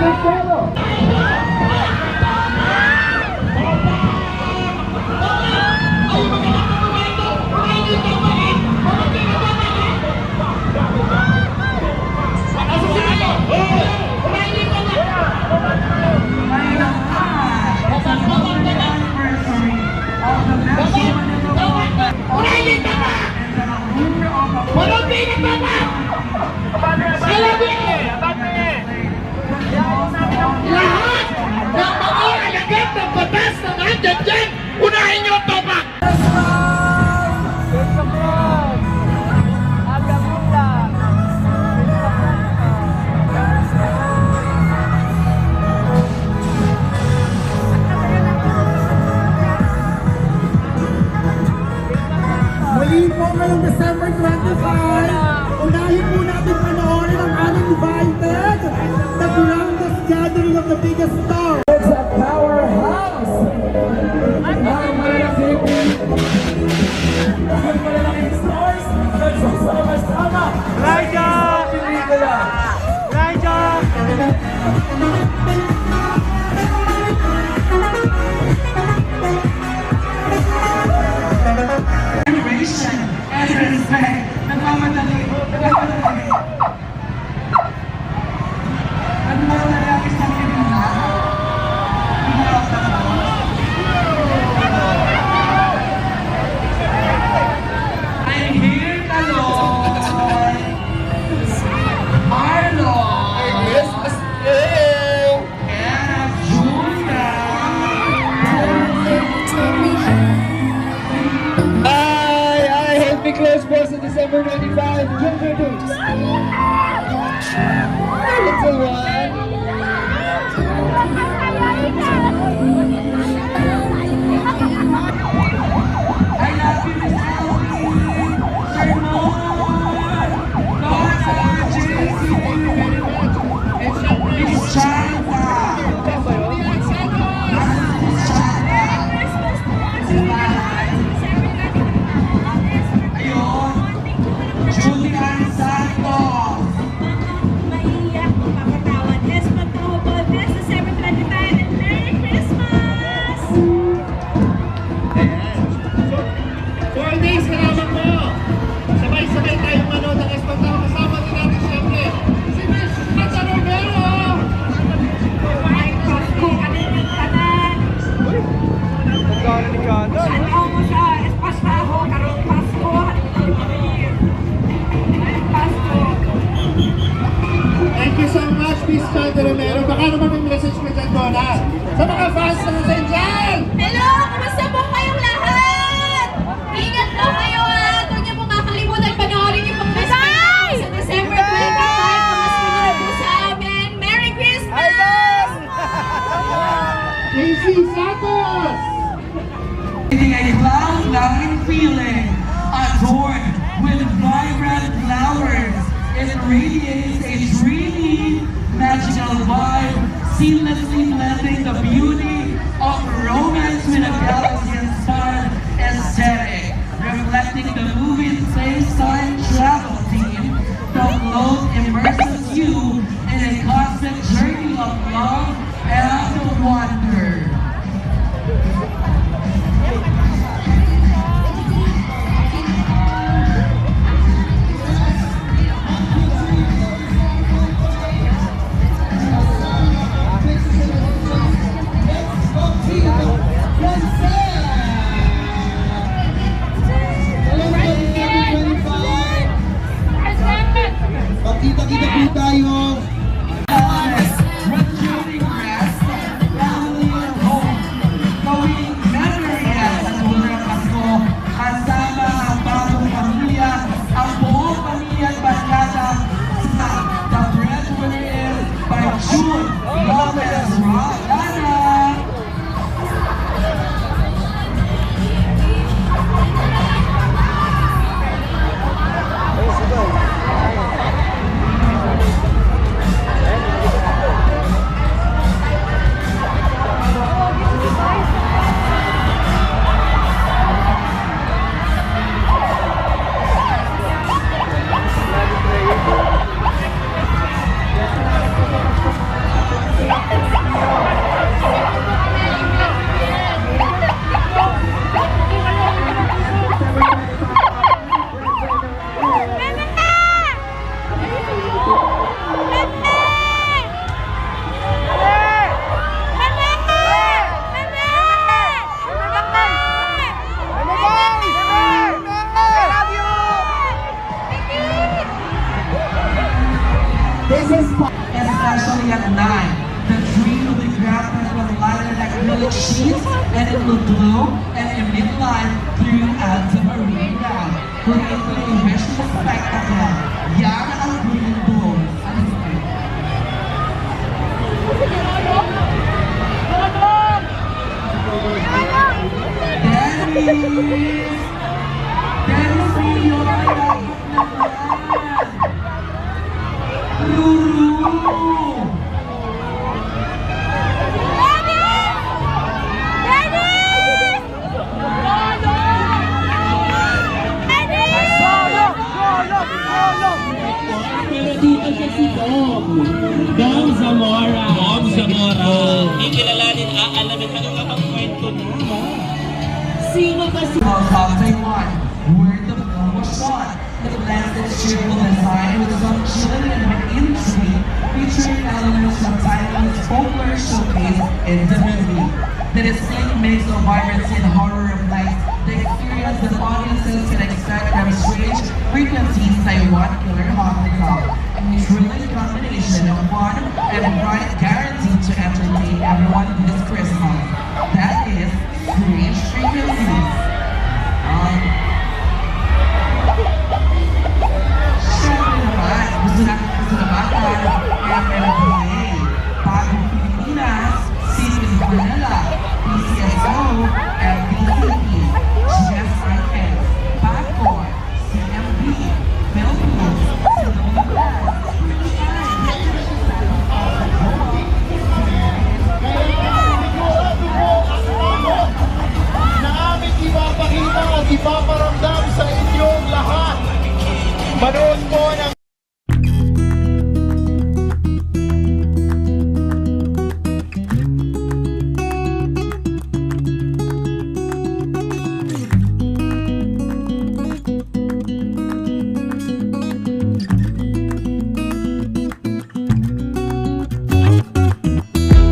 Mua. Muli po ngayong December 25, unahin po natin panoorin ang aming invited, the grandest gathering of the biggest stars. It's a powerhouse! Ang malalaking, stars, nagsasama-sama. Raja! Pelikula. Raja! Nagmamadali. Nagmamadali 1st in December 95, Gilbert Boots. Little one. Tata Romero. Baka naman may message mo dyan, Donna. Sa mga fans na nasa dyan! Hello! Kumusta po kayong lahat? Ingat po kayo ha! Huwag niyo po kakalimutan panoorin niyo po Christmas sa December 25. Pamasko niyo po sa amin. Merry Christmas! Casey Santos! Creating a cloud-loving feeling, adorned with vibrant flowers. It radiates a vibe, seamlessly blending the beauty of romance with a galaxy-inspired She's and it will and in midlife throughout the arena. Creating a rich spectacle, young and green bulls. Then we Zamora. Ikilalanin, aalamin ka bang kwento na? Sino ba si... Welcome Taiwan, where the film was shot. The blasted cheerful design with some chilling and intrigue, featuring elements from Taiwan's folklore showcase in the movie. The distinct mix of vibrancy and horror of light, the experience that audiences can expect from strange frequencies Taiwan Killer Hospital. A thrilling combination of fun and bright